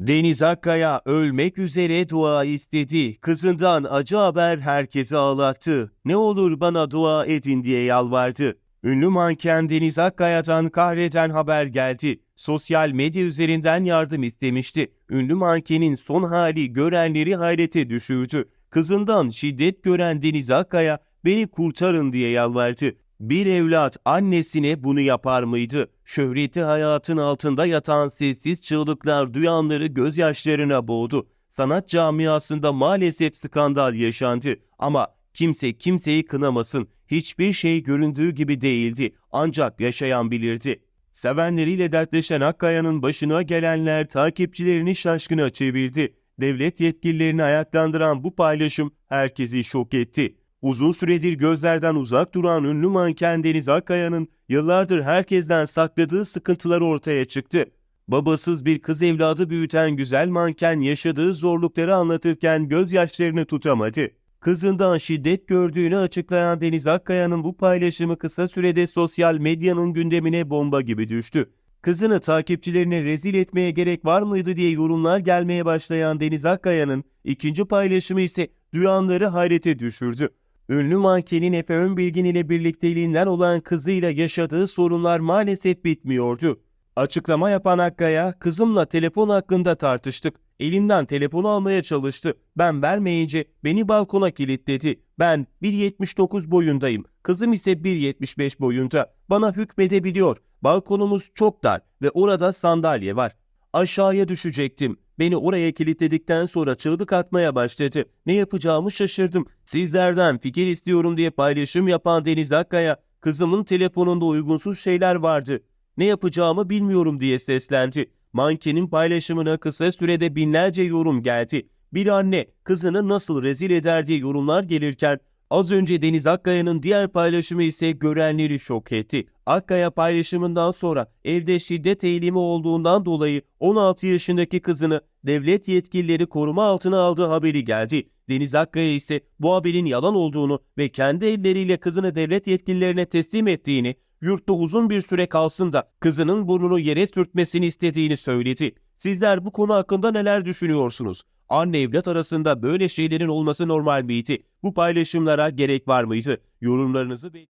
Deniz Akkaya ölmek üzere dua istedi. Kızından acı haber herkesi ağlattı. Ne olur bana dua edin diye yalvardı. Ünlü manken Deniz Akkaya'dan kahreden haber geldi. Sosyal medya üzerinden yardım istemişti. Ünlü mankenin son hali görenleri hayrete düşürdü. Kızından şiddet gören Deniz Akkaya beni kurtarın diye yalvardı. Bir evlat annesine bunu yapar mıydı? Şöhreti hayatın altında yatan sessiz çığlıklar duyanları gözyaşlarına boğdu. Sanat camiasında maalesef skandal yaşandı ama kimse kimseyi kınamasın. Hiçbir şey göründüğü gibi değildi. Ancak yaşayan bilirdi. Sevenleriyle dertleşen Akkaya'nın başına gelenler takipçilerini şaşkına çevirdi. Devlet yetkililerini ayaklandıran bu paylaşım herkesi şok etti. Uzun süredir gözlerden uzak duran ünlü manken Deniz Akkaya'nın yıllardır herkesten sakladığı sıkıntılar ortaya çıktı. Babasız bir kız evladı büyüten güzel manken yaşadığı zorlukları anlatırken gözyaşlarını tutamadı. Kızından şiddet gördüğünü açıklayan Deniz Akkaya'nın bu paylaşımı kısa sürede sosyal medyanın gündemine bomba gibi düştü. Kızını takipçilerine rezil etmeye gerek var mıydı diye yorumlar gelmeye başlayan Deniz Akkaya'nın ikinci paylaşımı ise duyanları hayrete düşürdü. Ünlü mankenin Efe Önbilgin ile birlikteliğinden olan kızıyla yaşadığı sorunlar maalesef bitmiyordu. Açıklama yapan Akkaya, kızımla telefon hakkında tartıştık. Elimden telefonu almaya çalıştı. Ben vermeyince beni balkona kilitledi. Ben 1.79 boyundayım. Kızım ise 1.75 boyunda. Bana hükmedebiliyor. Balkonumuz çok dar ve orada sandalye var. Aşağıya düşecektim. Beni oraya kilitledikten sonra çığlık atmaya başladı. Ne yapacağımı şaşırdım. Sizlerden fikir istiyorum diye paylaşım yapan Deniz Akkaya, kızımın telefonunda uygunsuz şeyler vardı. Ne yapacağımı bilmiyorum diye seslendi. Mankenin paylaşımına kısa sürede binlerce yorum geldi. Bir anne kızını nasıl rezil eder diye yorumlar gelirken az önce Deniz Akkaya'nın diğer paylaşımı ise görenleri şok etti. Akkaya paylaşımından sonra evde şiddet eğilimi olduğundan dolayı 16 yaşındaki kızını devlet yetkilileri koruma altına aldığı haberi geldi. Deniz Akkaya ise bu haberin yalan olduğunu ve kendi elleriyle kızını devlet yetkililerine teslim ettiğini, yurtta uzun bir süre kalsın da kızının burnunu yere sürtmesini istediğini söyledi. Sizler bu konu hakkında neler düşünüyorsunuz? Anne evlat arasında böyle şeylerin olması normal miydi? Bu paylaşımlara gerek var mıydı? Yorumlarınızı bekliyorum.